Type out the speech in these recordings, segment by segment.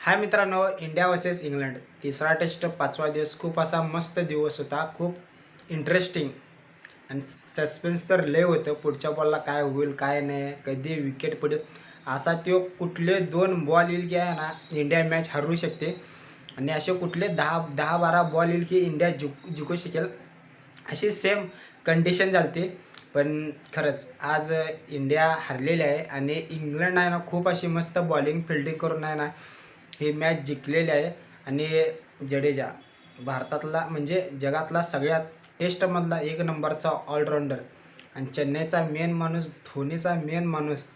हाय मित्रांनो India versus England. तिसरा test पाचवा दिवस. खूप असा मस्त दिवस होता. खूप इंटरेस्टिंग आणि सस्पेन्स तर लय होतं. पुढच्या बॉलला काय होईल काय नाही कधी विकेट पडेल असा तो कुठले दोन बॉल येईल की आहे ना इंडिया मॅच हरू शकते. आणि असे कुठले दहा दहा बारा बॉल येईल की इंडिया जिक जिंकू शकेल. अशी सेम कंडिशन झालती. पण खरंच आज इंडिया हरलेली आहे. आणि इंग्लंड आहे ना खूप अशी मस्त बॉलिंग फिल्डिंग करून आहे ना ही मॅच जिंकलेली आहे. आणि जडेजा भारतातला म्हणजे जगातला सगळ्यात टेस्टमधला एक नंबरचा ऑलराऊंडर आणि चेन्नईचा मेन माणूस धोनीचा मेन माणूस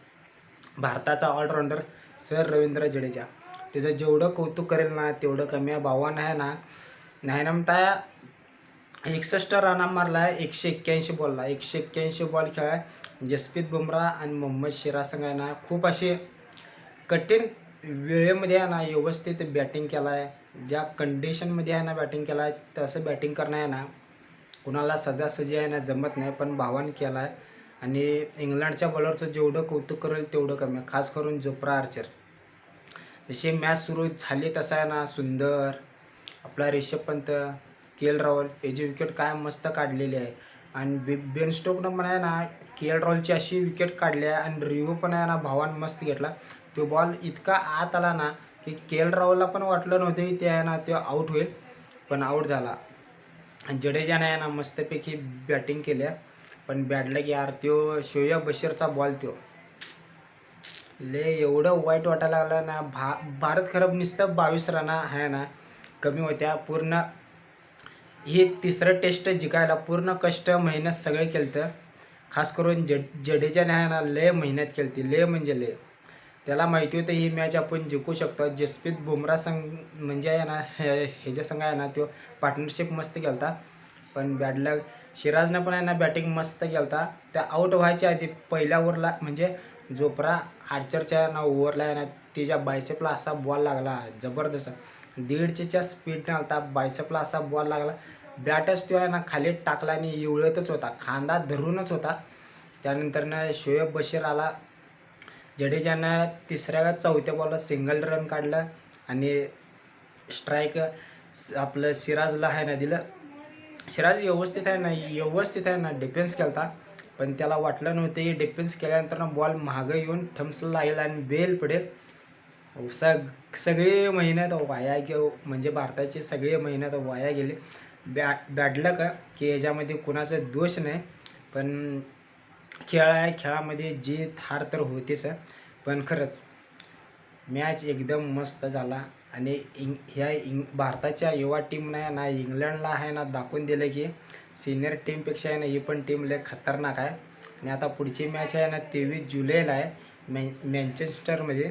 भारताचा ऑलराऊंडर सर रवींद्र जडेजा. त्याचं जेवढं कौतुक करेल ना तेवढं कमी आहे. भावानं आहे ना. नाही म्हणता एकसष्ट रना मारला आहे. एकशे एक्क्याऐंशी बॉलला एकशे एक्क्याऐंशी बॉल खेळाय. जसप्रीत बुमराह आणि मोहम्मद सिराज आहे ना. खूप असे कठीण वेळेमध्ये आहे ना व्यवस्थित बॅटिंग केला आहे ज्या कंडिशनमध्ये आहे ना बॅटिंग केला आहे तसं बॅटिंग करणं आहे ना कुणाला सजासजी आहे ना जमत नाही पण भावानं केला आहे आणि इंग्लंडच्या बॉलरचं जेवढं कौतुक करेल तेवढं कमी. खास करून जोप्रा आर्चर जशी मॅच सुरू झाली तसा आहे ना सुंदर आपला रिषभ पंत के एल राहुल याची विकेट काय मस्त काढलेली आहे. आणि बे बेन स्टोकनं पण आहे ना के एल राहुलची अशी विकेट काढली आहे आणि रिव्ह्यू पण आहे ना भावान मस्त घेतला. तो बॉल इतका आत आला ना की के एल राहुलला पण वाटलं नव्हतं ते आहे ना तो आऊट होईल पण आऊट झाला. आणि जडेजाने आहे ना मस्तपैकी बॅटिंग केल्या. पण बॅडलं की यार त्यो शोएब बशीरचा बॉल तो. ले एवढं वाईट वाटायला लागलं ना भा भारत खरं नुसतं बावीस रना आहे ना कमी होत्या पूर्ण ही तिसरं टेस्ट जिंकायला पूर्ण कष्ट मेहनत सगळे केलं खास करून जड जडेजाने आहे ना लय मेहनत केली लय म्हणजे लय. त्याला माहिती होतं ही मॅच आपण जिंकू शकतो. जसप्रीत बुमरा संघ म्हणजे आहे ना हे ह्याच्या संघ आहे ना तो पार्टनरशिप मस्त केलता. पण बॅडला सिराजनं पण आहे ना बॅटिंग मस्त केलता. त्या आऊट व्हायच्या आधी पहिल्या ओव्हरला म्हणजे जोप्रा आर्चरच्या ना ओव्हरला आहे ना तिच्या बायसेपला असा बॉल लागला जबरदस्त. दीडशेच्या स्पीडनं आलता बायसेपला असा बॉल लागला. बॅटच तो आहे ना खाली टाकला आणि इवळतच होता. खांदा धरूनच होता. त्यानंतरनं शोएब बशीर आला. जडेजानं तिसऱ्या चौथ्या बॉलला सिंगल रन काढलं. आणि स्ट्राईक आपलं सिराजला आहे ना दिलं. सिराज व्यवस्थित आहे ना व्यवस्थित आहे ना डिफेन्स केलता. पण त्याला वाटलं नव्हतं की डिफेन्स केल्यानंतर ना बॉल मागं येऊन थम्सला लागेल आणि बेल पडेल सग सगळे मेहनत वाया गे म्हणजे भारताचे सगळे मेहनत वाया गेले. बॅ बॅडलं का की याच्यामध्ये कुणाचा दोष नाही. पण खेळ आहे खेळामध्ये जीत हार तर होतेच पण खरंच मॅच एकदम मस्त झाला. आणि इंग ह्या इंग भारताच्या युवा टीमने ना इंग्लंडला आहे ना दाखवून दिलं की सिनियर टीमपेक्षा आहे ना ही पण टीम लय खतरनाक आहे. आणि आता पुढची मॅच आहे ना तेवीस जुलैला आहे मॅ मँचेस्टरमध्ये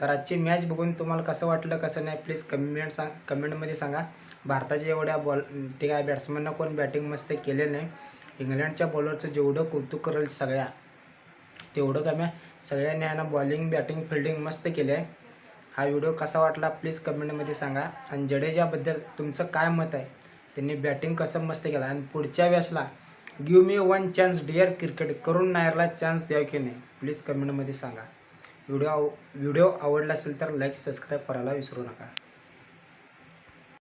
तर आजची मॅच बघून तुम्हाला कसं वाटलं कसं नाही प्लीज कमेंट सांग कमेंटमध्ये सांगा. भारताच्या एवढ्या बॉल ते काय बॅट्समननं कोण बॅटिंग मस्त केलेलं नाही. इंग्लंडच्या बॉलरचं जेवढं कौतुक करेल सगळ्या. तेवढं कमी सगळ्यांनी आहे ना बॉलिंग बॅटिंग फिल्डिंग मस्त केलं आहे. हा व्हिडिओ कसा वाटला प्लीज कमेंटमध्ये सांगा. आणि जडेजाबद्दल तुमचं काय मत आहे? त्यांनी बॅटिंग कसं मस्त केलं? आणि पुढच्या वेळेसला give me one chance dear cricket करून नायरला चान्स द्या की नाही? प्लीज कमेंटमध्ये सांगा. व्हिडिओ व्हिडिओ आवडला असेल तर लाईक सबस्क्राईब करायला विसरू नका.